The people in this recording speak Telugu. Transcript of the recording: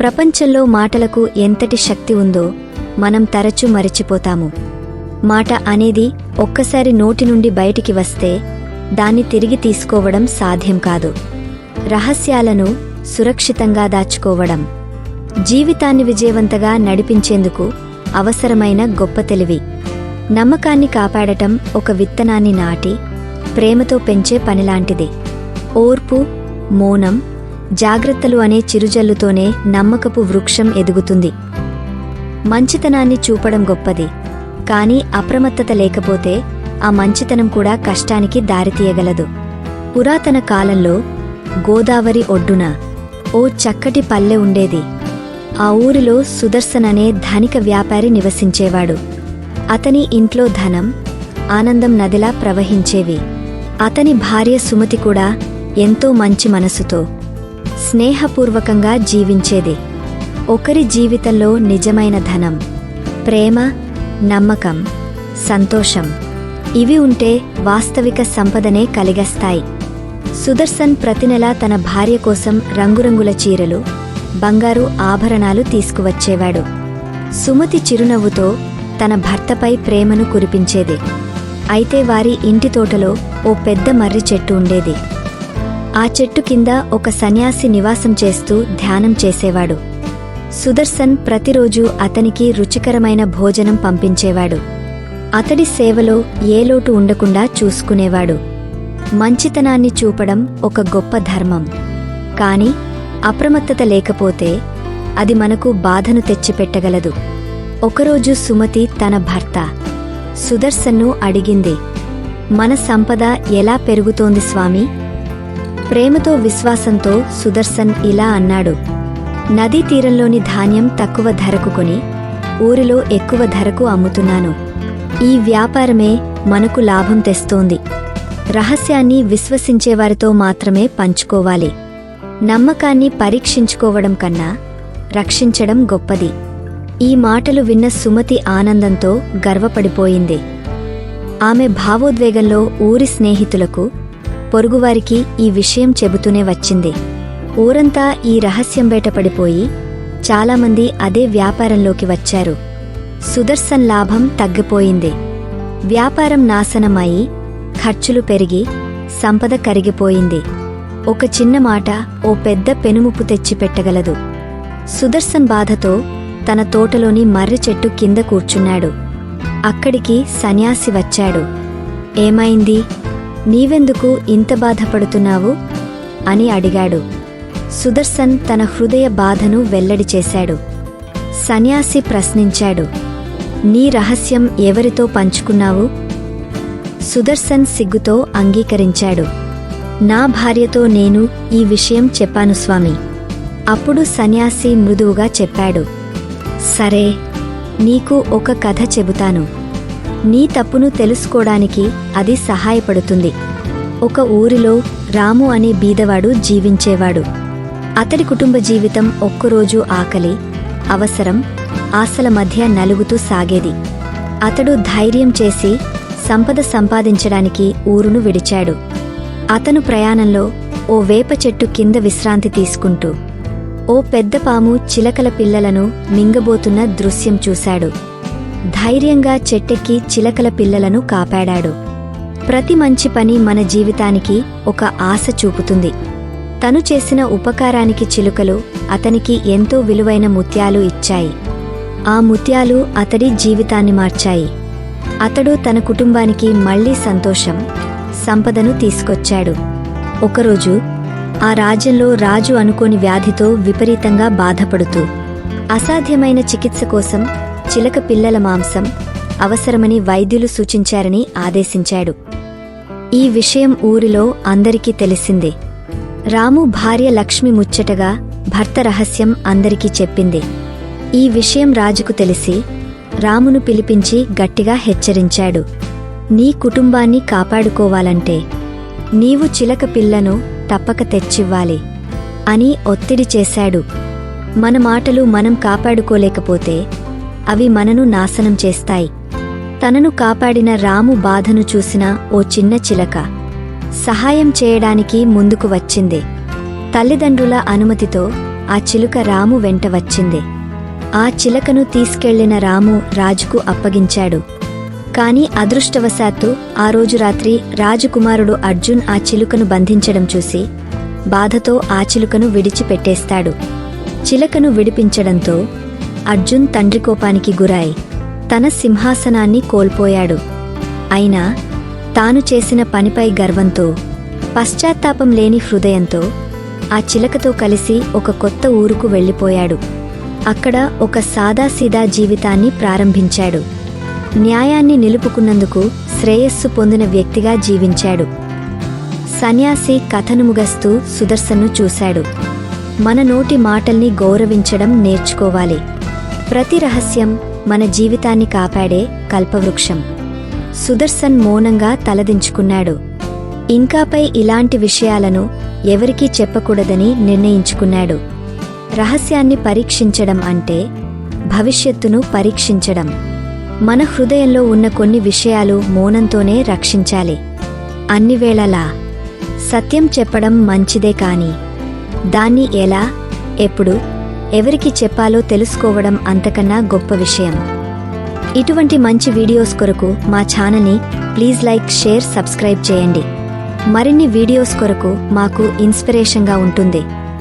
ప్రపంచంలో మాటలకు ఎంతటి శక్తి ఉందో మనం తరచూ మరిచిపోతాము. మాట అనేది ఒక్కసారి నోటి నుండి బయటికి వస్తే దాన్ని తిరిగి తీసుకోవడం సాధ్యం కాదు. రహస్యాలను సురక్షితంగా దాచుకోవడం. జీవితాన్ని విజయవంతగా నడిపించేందుకు అవసరమైన గొప్ప తెలివి. నమ్మకాన్ని కాపాడటం ఒక విత్తనాన్ని నాటి ప్రేమతో పెంచే పనిలాంటిది. ఓర్పు మౌనం జాగ్రత్తలు అనే చిరుజల్లుతోనే నమ్మకపు వృక్షం ఎదుగుతుంది. మంచితనాన్ని చూపడం గొప్పది. కాని అప్రమత్తత లేకపోతే ఆ మంచితనం కూడా కష్టానికి దారితీయగలదు. పురాతన కాలంలో గోదావరి ఒడ్డున ఓ చక్కటి పల్లె ఉండేది. ఆ ఊరిలో సుదర్శన్ అనే ధనిక వ్యాపారి నివసించేవాడు. అతని ఇంట్లో ధనం ఆనందం నదిలా ప్రవహించేవి. అతని భార్య సుమతి కూడా ఎంతో మంచి మనసుతో స్నేహపూర్వకంగా జీవించేది. ఒకరి జీవితంలో నిజమైన ధనం ప్రేమ నమ్మకం సంతోషం. ఇవి ఉంటే వాస్తవిక సంపదనే కలిగస్తాయి. సుదర్శన్ ప్రతి నెలా తన భార్య కోసం రంగురంగుల చీరలు బంగారు ఆభరణాలు తీసుకువచ్చేవాడు. సుమతి చిరునవ్వుతో తన భర్తపై ప్రేమను కురిపించేది. అయితే వారి ఇంటి తోటలో ఓ పెద్ద మర్రి చెట్టు ఉండేది. ఆ చెట్టు కింద ఒక సన్యాసి నివాసం చేస్తూ ధ్యానం చేసేవాడు. సుదర్శన్ ప్రతిరోజు అతనికి రుచికరమైన భోజనం పంపించేవాడు. అతడి సేవలో ఏ లోటు ఉండకుండా చూసుకునేవాడు. మంచితనాన్ని చూపడం ఒక గొప్ప ధర్మం. కాని అప్రమత్తత లేకపోతే అది మనకు బాధను తెచ్చిపెట్టగలదు. ఒకరోజు సుమతి తన భర్త సుదర్శన్ను అడిగింది మన సంపద ఎలా పెరుగుతోంది స్వామి? ప్రేమతో విశ్వాసంతో సుదర్శన్ ఇలా అన్నాడు. నదీ తీరంలోని ధాన్యం తక్కువ ధరకు కొని ఊరిలో ఎక్కువ ధరకు అమ్ముతున్నాను. ఈ వ్యాపారమే మనకు లాభం తెస్తోంది. రహస్యాన్ని విశ్వసించేవారితో మాత్రమే పంచుకోవాలి. నమ్మకాన్ని పరీక్షించుకోవడం కన్నా రక్షించడం గొప్పది. ఈ మాటలు విన్న సుమతి ఆనందంతో గర్వపడిపోయింది. ఆమె భావోద్వేగంలో ఊరి స్నేహితులకు పొరుగువారికి ఈ విషయం చెబుతూనే వచ్చింది. ఊరంతా ఈ రహస్యం బయటపడిపోయి చాలామంది అదే వ్యాపారంలోకి వచ్చారు. సుదర్శన్ లాభం తగ్గిపోయింది. వ్యాపారం నాశనమయి ఖర్చులు పెరిగి సంపద కరిగిపోయింది. ఒక చిన్న మాట ఓ పెద్ద పెనుముప్పు తెచ్చిపెట్టగలదు. సుదర్శన్ బాధతో తన తోటలోని మర్రి చెట్టు కింద కూర్చున్నాడు. అక్కడికి సన్యాసి వచ్చాడు. ఏమైంది? నీవెందుకు ఇంత బాధపడుతున్నావు? అని అడిగాడు. సుదర్శన్ తన హృదయ బాధను వెల్లడి చేశాడు. సన్యాసి ప్రశ్నించాడు. నీ రహస్యం ఎవరితో పంచుకున్నావు? సుదర్శన్ సిగ్గుతో అంగీకరించాడు. నా భార్యతో నేను ఈ విషయం చెప్పాను స్వామి. అప్పుడు సన్యాసి మృదువుగా చెప్పాడు. సరే నీకు ఒక కథ చెబుతాను. నీ తప్పును తెలుసుకోవడానికి అది సహాయపడుతుంది. ఒక ఊరిలో రాము అనే బీదవాడు జీవించేవాడు. అతడి కుటుంబ జీవితం ఒక్కరోజు ఆకలి అవసరం ఆశల మధ్య నలుగుతూ సాగేది. అతడు ధైర్యం చేసి సంపద సంపాదించడానికి ఊరును విడిచాడు. అతను ప్రయాణంలో ఓ వేప చెట్టు కింద విశ్రాంతి తీసుకుంటూ ఓ పెద్ద పాము చిలకల పిల్లలను మింగబోతున్న దృశ్యం చూశాడు. ధైర్యంగా చెట్టెక్కి చిలకల పిల్లలను కాపాడాడు. ప్రతి మంచి పని మన జీవితానికి ఒక ఆశ చూపుతుంది. తను చేసిన ఉపకారానికి చిలుకలు అతనికి ఎంతో విలువైన ముత్యాలు ఇచ్చాయి. ఆ ముత్యాలు అతడి జీవితాన్ని మార్చాయి. అతడు తన కుటుంబానికి మళ్ళీ సంతోషం సంపదను తీసుకొచ్చాడు. ఒకరోజు ఆ రాజ్యంలో రాజు అనుకోని వ్యాధితో విపరీతంగా బాధపడుతూ అసాధ్యమైన చికిత్స కోసం చిలక పిల్లల మాంసం అవసరమని వైద్యులు సూచించారని ఆదేశించాడు. ఈ విషయం ఊరిలో అందరికీ తెలిసిందే. రాము భార్య లక్ష్మి ముచ్చటగా భర్త రహస్యం అందరికీ చెప్పింది. ఈ విషయం రాజుకు తెలిసి రామును పిలిపించి గట్టిగా హెచ్చరించాడు. నీ కుటుంబాన్ని కాపాడుకోవాలంటే నీవు చిలక పిల్లను తప్పక తెచ్చివ్వాలి అని ఒత్తిడి చేశాడు. మన మాటలు మనం కాపాడుకోలేకపోతే అవి మనను నాశనం చేస్తాయి. తనను కాపాడిన రాము బాధను చూసిన ఓ చిన్న చిలక. సహాయం చేయడానికి ముందుకు వచ్చింది. తల్లిదండ్రుల అనుమతితో ఆ చిలుక రాము వెంట వచ్చింది. ఆ చిలకను తీసుకెళ్ళిన రాము రాజుకు అప్పగించాడు. కాని అదృష్టవశాత్తు ఆ రోజు రాత్రి రాజకుమారుడు అర్జున్ ఆ చిలుకను బంధించడం చూసి బాధతో ఆ చిలుకను విడిచిపెట్టేస్తాడు. చిలకను విడిపించడంతో అర్జున్ తండ్రి కోపానికి గురాయి తన సింహాసనాన్ని కోల్పోయాడు. అయినా తాను చేసిన పనిపై గర్వంతో పశ్చాత్తాపం లేని హృదయంతో ఆ చిలకతో కలిసి ఒక కొత్త ఊరుకు వెళ్ళిపోయాడు. అక్కడ ఒక సాదాసీదా జీవితాన్ని ప్రారంభించాడు. న్యాయాన్ని నిలుపుకున్నందుకు శ్రేయస్సు పొందిన వ్యక్తిగా జీవించాడు. సన్యాసి కథను ముగస్తూ సుదర్శన్ను చూశాడు. మన నోటి మాటల్ని గౌరవించడం నేర్చుకోవాలి. ప్రతి రహస్యం మన జీవితాన్ని కాపాడే కల్పవృక్షం. సుదర్శన్ మౌనంగా తలదించుకున్నాడు. ఇంకాపై ఇలాంటి విషయాలను ఎవరికీ చెప్పకూడదని నిర్ణయించుకున్నాడు. రహస్యాన్ని పరీక్షించడం అంటే భవిష్యత్తును పరీక్షించడం. మన హృదయంలో ఉన్న కొన్ని విషయాలు మౌనంతోనే రక్షించాలి. అన్ని వేళలా సత్యం చెప్పడం మంచిదే కాని దాన్ని ఎలా ఎప్పుడు ఎవరికి చెప్పాలో తెలుసుకోవడం అంతకన్నా గొప్ప విషయం. ఇటువంటి మంచి వీడియోస్ కొరకు మా ఛానల్ని ప్లీజ్ లైక్ షేర్ సబ్స్క్రైబ్ చేయండి. మరిన్ని వీడియోస్ కొరకు మాకు ఇన్స్పిరేషన్గా ఉంటుంది.